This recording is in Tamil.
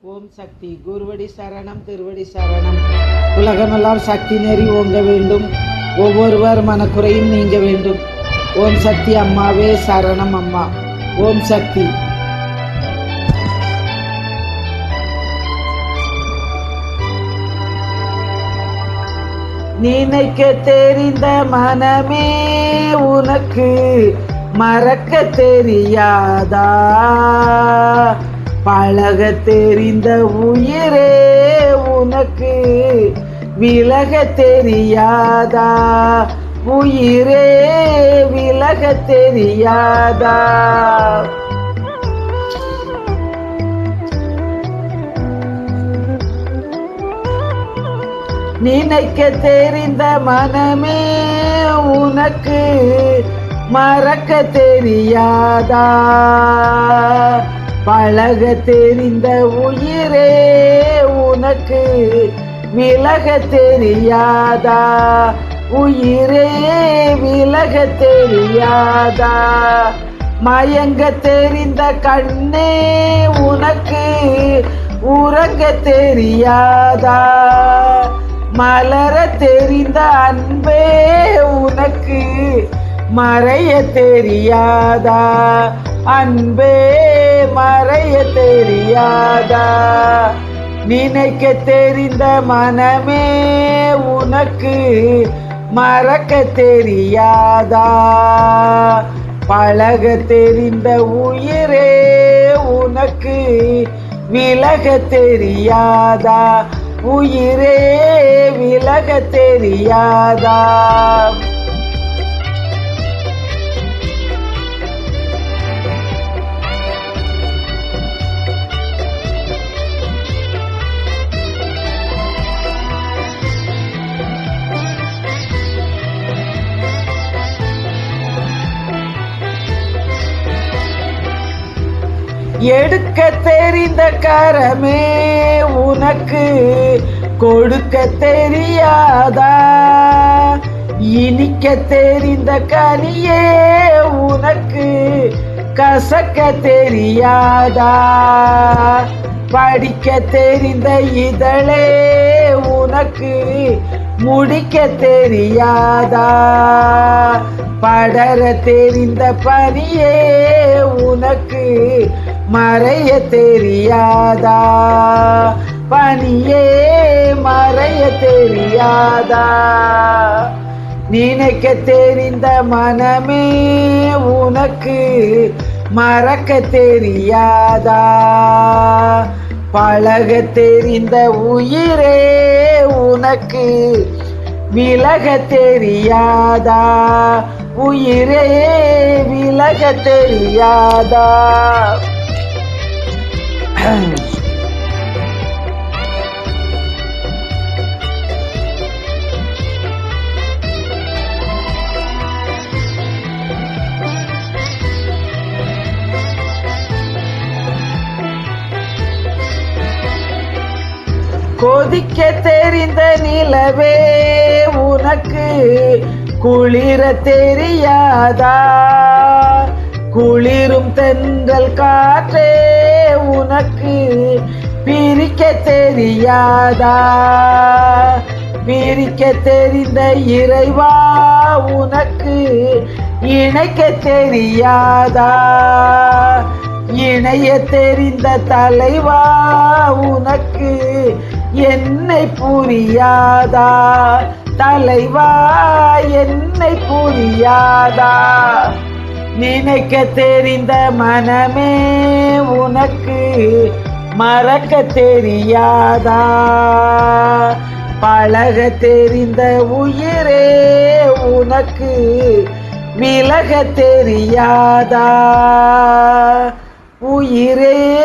ஓம் சக்தி. குருவடி சரணம் திருவடி சரணம். உலகமெல்லாம் சக்தி நெறி ஓங்க வேண்டும். ஒவ்வொருவர் மனக்குறையும் நீங்க வேண்டும். ஓம் சக்தி அம்மாவே சரணம் அம்மா. ஓம் சக்தி. நினைக்க தெரிந்த மனமே உனக்கு மறக்க தெரியாதா? பழக தெரிந்த உயிரே உனக்கு. விலக தெரியாதா? உயிரே விலக தெரியாதா? நினைக்க தெரிந்த மனமே உனக்கு. மறக்க தெரியாதா? பழக தெரிந்த உயிரே உனக்கு விலக தெரியாதா? உயிரே விலக தெரியாதா? மயங்க தெரிந்த கண்ணே உனக்கு உறங்க தெரியாதா? மலர தெரிந்த அன்பே உனக்கு மறைய தெரியாதா? அன்பே மறைய தெரியாதா? நினைக்க தெரிந்த மனமே உனக்கு மறக்க தெரியாதா? பழக தெரிந்த உயிரே உனக்கு விலக தெரியாதா? உயிரே விலக தெரியாதா? எடுக்க தெரிந்த கரமே உனக்கு கொடுக்க தெரியாதா? இனிக்க தெரிந்த கனியே உனக்கு கசக்க தெரியாதா? படிக்க தெரிந்த இதழே உனக்கு முடிக்க தெரியாதா? படர தெரிந்த பனியே உனக்கு மறைய தெரியாதா? பனியே மறைய தெரியாதா? நினைக்க தெரிந்த மனமே உனக்கு மறக்க தெரியாதா? பழக தெரிந்த உயிரே உனக்கு விலக தெரியாதா? உயிரே விலக தெரியாதா? கொதிக்க தெரிந்த நிலவே உனக்கு குளிர தெரியாதா? குளிரும் தென்றல் காற்றே உனக்கு பிரிக்க தெரியாதா? பிரிக்க தெரிந்த இறைவா உனக்கு இணைக்க தெரியாதா? இணைய தெரிந்த தலைவா உனக்கு என்னை புரியாதா? தலைவா என்னை புரியாதா? நினைக்க தெரிந்த மனமே உனக்கு மறக்க தெரியாதா? பழக தெரிந்த உயிரே உனக்கு விலக தெரியாதா? உயிரே